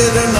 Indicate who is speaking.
Speaker 1: together now.